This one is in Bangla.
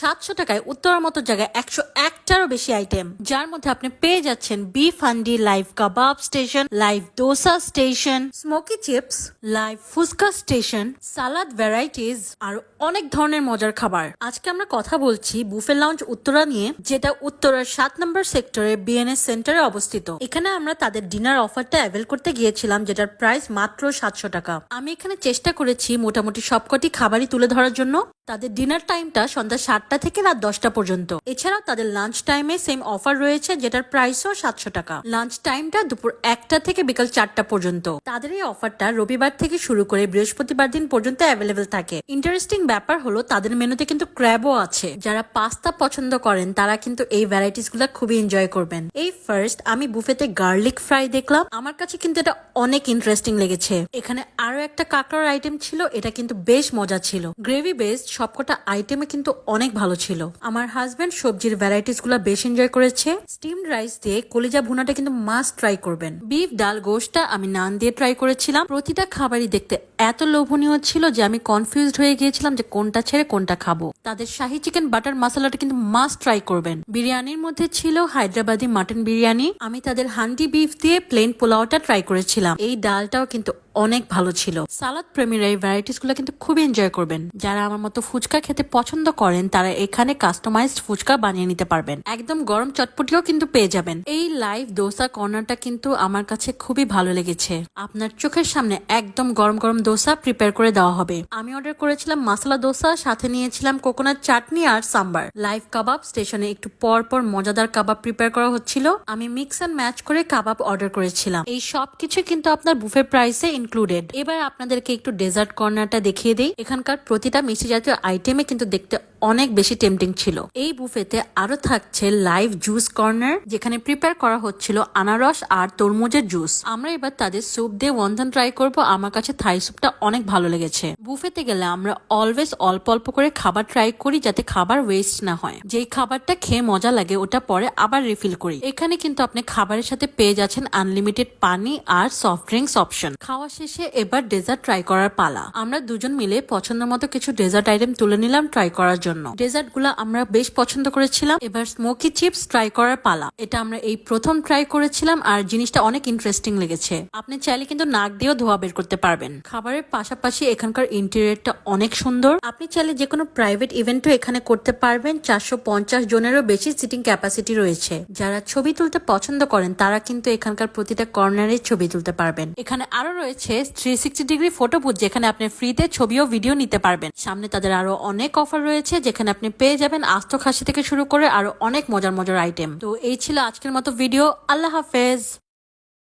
সাতশো টাকায় উত্তরার মতো জায়গায় একশো একটারও বেশি আইটেম যার মধ্যে আপনি পেয়ে যাচ্ছেন beef handi live kebab station live dosa station smoky chips live fuchka station salad varieties আর অনেক ধরনের মজার খাবার। আজকে আমরা কথা বলছি বুফে লাউঞ্জ উত্তরা নিয়ে, যেটা উত্তরার সাত নম্বর সেক্টরে বিএনএস সেন্টারে অবস্থিত। এখানে আমরা তাদের ডিনার অফারটা অ্যাভেল করতে গিয়েছিলাম, যেটার প্রাইস মাত্র সাতশো টাকা। আমি এখানে চেষ্টা করেছি মোটামুটি সবকটি খাবারই তুলে ধরার জন্য। তাদের ডিনার টাইমটা সন্ধ্যা সাতটা থেকে রাত দশটা পর্যন্ত। এছাড়াও তাদের লাঞ্চ টাইমে সেম অফার রয়েছে, যেটার প্রাইসও সাতশো টাকা। লাঞ্চ টাইমটা দুপুর একটা থেকে বিকাল চারটা পর্যন্ত। তাদের এই অফারটা রবিবার থেকে শুরু করে বৃহস্পতিবার দিন পর্যন্ত অ্যাভেলেবেল থাকে। ইন্টারেস্টিং ব্যাপার হলো, তাদের মেনুতে কিন্তু ক্র্যাবও আছে। যারা পাস্তা পছন্দ করেন, তারা কিন্তু এই ভ্যারাইটিসগুলা খুবই এনজয় করবেন। এই ফার্স্ট আমি বুফেতে গার্লিক ফ্রাই দেখলাম। আমার কাছে কিন্তু এটা অনেক ইন্টারেস্টিং লেগেছে। এখানে আরও একটা কাঁকড়ার আইটেম ছিল, এটা কিন্তু বেশ মজা ছিল। গ্রেভি বেসড সবকটা আইটেমে কিন্তু অনেক ভালো ছিল। আমার হাজবেন্ড সবজির ভ্যারাইটিসগুলা বেশ এনজয় করেছে। স্টিমড রাইস দিয়ে কলিজা ভুনাটা কিন্তু মাস্ট ট্রাই করবেন। বিফ ডাল, গোশটা আমি নান দিয়ে ট্রাই করেছিলাম। প্রতিটা খাবারই দেখতে এত লোভনীয় ছিল যে আমি কনফিউজড হয়ে গিয়েছিলাম যে কোনটা ছেড়ে কোনটা খাব। তাদের শাহি চিকেন বাটার মশলাটা কিন্তু মাস্ট ট্রাই করবেন। বিরিয়ানির মধ্যে ছিল হায়দ্রাবাদি মাটন বিরিয়ানি। আমি তাদের হান্ডি বিফ দিয়ে প্লেন পোলাওটা ট্রাই করেছিলাম। এই ডালটাও কিন্তু অনেক ভালো ছিল। সালাদ প্রেমীরা এই ভ্যারাইটিসগুলো কিন্তু খুবই এনজয় করবেন। যারা আমার মতো ফুচকা খেতে পছন্দ করেন, তারা এখানে কাস্টমাইজড ফুচকা বানিয়ে নিতে পারবেন। একদম গরম চটপটিও কিন্তু পেয়ে যাবেন। এই লাইভ দোসা কর্নারটা কিন্তু আমার কাছে খুবই ভালো লেগেছে। আপনার চোখের সামনে একদম গরম গরম দোসা প্রিপেয়ার করে দেওয়া হবে। আমি অর্ডার করেছিলাম মশলা দোসা, সাথে নিয়েছিলাম কোকোনাট চাটনি আর সাম্বার লাইভ কাবাব স্টেশনে একটু পর পর মজাদার কাবাব প্রিপেয়ার করা হচ্ছিল। আমি মিক্স অ্যান্ড ম্যাচ করে কাবাব অর্ডার করেছিলাম। এই সব কিছু কিন্তু আপনার বুফে প্রাইসে ইনক্লুডেড এবার আপনাদেরকে একটু ডেজার্ট কর্নারটা দেখিয়ে দিই। এখানকার প্রতিটা মিষ্টি জাতীয় আইটেমে কিন্তু দেখতে অনেক বেশি টেম্পটিং ছিল। এই বুফেতে আরও থাকছে লাইভ জুস কর্নার যেখানে প্রিপেয়ার করা হচ্ছিল আনারস আর তরমুজের জুস আমরা এবার তাদের স্যুপ দিয়ে ওয়ান্থান ট্রাই করব। আমার কাছে থাই স্যুপটা অনেক ভালো লেগেছে। বুফেতে গেলে আমরা অলওয়েজ অল্প অল্প করে খাবার ট্রাই করি যাতে খাবার ওয়েস্ট না হয়। যেই খাবারটা খেয়ে মজা লাগে, ওটা পরে আবার রিফিল করি। এখানে কিন্তু আপনি খাবারের সাথে পেয়ে যাচ্ছেন আনলিমিটেড পানি আর সফট ড্রিঙ্কস অপশন খাওয়া শেষে এবার ডেজার্ট ট্রাই করার পালা। আমরা দুজন মিলে পছন্দ মতো কিছু ডেজার্ট আইটেম তুলে নিলাম ট্রাই করার জন্য। ডেজার্টগুলা আমরা বেশ পছন্দ করেছিলাম। এবার স্মোকি চিপস ট্রাই করার পালা। এটা আমরা এই প্রথম ট্রাই করেছিলাম আর জিনিসটা অনেক ইন্টারেস্টিং লেগেছে। আপনি চাইলে কিন্তু নাক দিয়েও ধোয়া বের করতে পারবেন। খাবারের পাশাপাশি এখানকার ইন্টেরিয়রটা অনেক সুন্দর। আপনি চাইলে যে কোনো প্রাইভেট ইভেন্টও এখানে করতে পারবেন। চারশো পঞ্চাশ জনেরও বেশি সিটিং ক্যাপাসিটি রয়েছে। যারা ছবি তুলতে পছন্দ করেন, তারা কিন্তু এখানকার প্রতিটা কর্নারে ছবি তুলতে পারবেন। এখানে আরও রয়েছে three sixty degree photo booth যেখানে আপনি ফ্রিতে ছবি ও ভিডিও নিতে পারবেন। সামনে তাদের আরও অনেক অফার রয়েছে। যেখানে আপনি পেয়ে যাবেন আস্ত খাসি থেকে শুরু করে আরও অনেক মজার মজার আইটেম তো এই ছিল আজকের মতো ভিডিও আল্লাহ হাফেজ।